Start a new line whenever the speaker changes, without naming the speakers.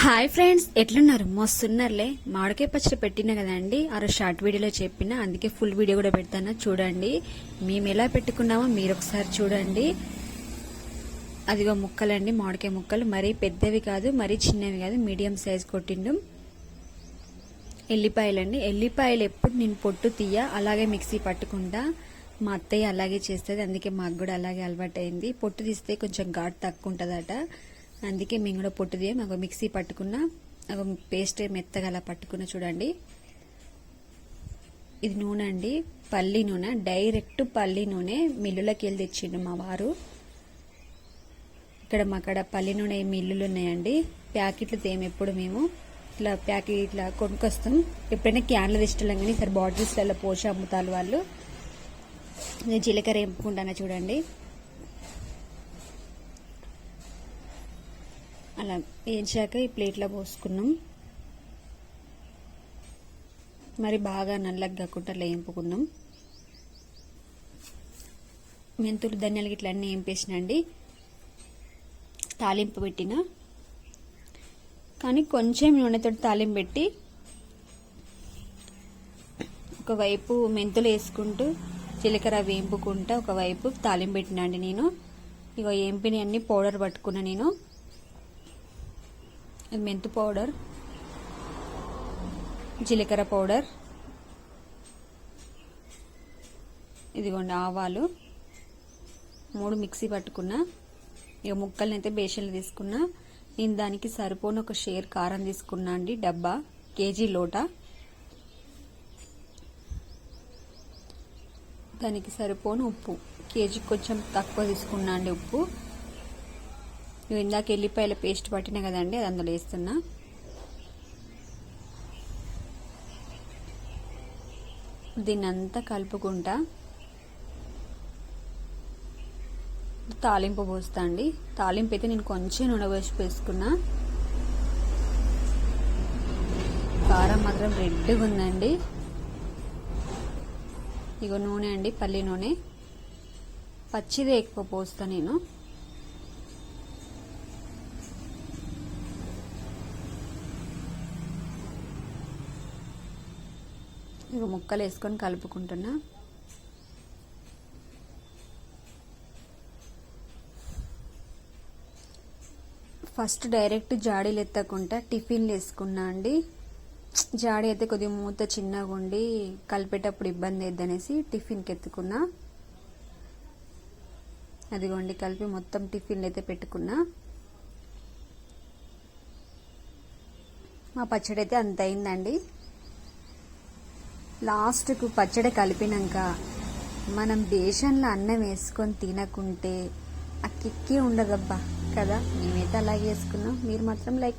Hi friends ఎట్లున్నారు? మస్తున్నారులే. మామిడికాయ పచ్చడి పెట్టినా కదండి ఆ రోజు షార్ట్ వీడియోలో చెప్పిన అందుకే ఫుల్ వీడియో కూడా పెడతాను చూడండి. మేము ఎలా పెట్టుకున్నామో మీరు ఒకసారి చూడండి. అదిగో ముక్కలండి మామిడికాయ ముక్కలు. మరీ పెద్దవి కాదు మరీ చిన్నవి కాదు మీడియం సైజ్ కొట్టిండు. ఎల్లిపాయలండి. ఎల్లిపాయలు ఎప్పుడు నేను పొట్టు తీయ అలాగే మిక్సీ పట్టుకుంటా. మా అత్తయ్య అలాగే చేస్తుంది అందుకే మాకు కూడా అలాగే అలవాటైంది. పొట్టు తీస్తే కొంచెం ఘాట్ తక్కువ ఉంటుందట. అందుకే మేము కూడా పొట్టుది ఒక మిక్సీ పట్టుకున్న ఒక పేస్ట్ మెత్తగా అలా పట్టుకున్న చూడండి. ఇది నూనె అండి పల్లి నూనె డైరెక్ట్ పల్లి నూనె మిల్లులకి వెళ్ళి తెచ్చిండు మా వారు. ఇక్కడ మాకడ పల్లి నూనె మిల్లులు ఉన్నాయండి ప్యాకెట్లు తేము ఎప్పుడు మేము. ఇట్లా ప్యాకెట్ ఇట్లా కొనుక్కొస్తాం ఎప్పుడైనా క్యాన్లు తెచ్చడం కానీ ఇక్కడ బాటిల్స్లలో పోసి అమ్ముతారు వాళ్ళు. నేను జీలకర్ర ఎంపుకుంటానా చూడండి. అలా వేయించాక ఈ ప్లేట్లో పోసుకున్నాం. మరి బాగా నల్లగా కాకుండా అలా వేయింపుకున్నాం. మెంతులు ధనియాలు ఇట్లా అన్నీ వేంపేసినండి తాలింపు పెట్టిన. కానీ కొంచెం నూనెతో తాలింపు పెట్టి ఒకవైపు మెంతులు వేసుకుంటూ జీలకర్ర వేంపుకుంటా ఒకవైపు తాలింపు పెట్టినండి నేను. ఇక వేంపిని అన్ని పౌడర్ పట్టుకున్నా నేను. ఇది మెంతు పౌడర్ జీలకర్ర పౌడర్ ఇదిగోండి ఆవాలు మూడు మిక్సీ పట్టుకున్నా ఇక ముక్కల్ని అయితే బేషన్లు తీసుకున్నా నేను దానికి సరిపోని ఒక షేర్ కారం తీసుకున్నా అండి డబ్బా కేజీ లోట. దానికి సరిపోను ఉప్పు కేజీ కొంచెం తక్కువ తీసుకున్నా అండి ఉప్పు. నువ్వు ఇందాక ఎల్లిపాయల పేస్ట్ పట్టినా కదండి అది అందులో వేస్తున్నా. దీన్ని అంతా కలుపుకుంటా. తాలింపు పోస్తా అండి. తాలింపు అయితే నేను కొంచెం నూనె పోసి వేసుకున్నా కారం మాత్రం రెడ్గా ఉందండి. ఇగో నూనె అండి పల్లి నూనె. పచ్చిదే ఎక్కువ పోస్తా నేను. ఇక ముక్కలు వేసుకొని కలుపుకుంటున్నా. ఫస్ట్ డైరెక్ట్ జాడీలు ఎత్తకుండా టిఫిన్లు వేసుకున్నా అండి. జాడీ అయితే కొద్దిగా మూత చిన్నగా ఉండి కలిపేటప్పుడు ఇబ్బంది అయిద్దనేసి టిఫిన్కి ఎత్తుకున్నా. అదిగోండి కలిపి మొత్తం టిఫిన్లు అయితే పెట్టుకున్నా. మా పచ్చడి అయితే అంత అయిందండి. లాస్ట్కు పచ్చడి కలిపినాక మనం బేషన్లో అన్నం వేసుకొని తినకుంటే ఆ కిక్కి ఉండదబ్బా. కదా? మేమైతే అలాగే వేసుకున్నాం. మీరు మాత్రం లైక్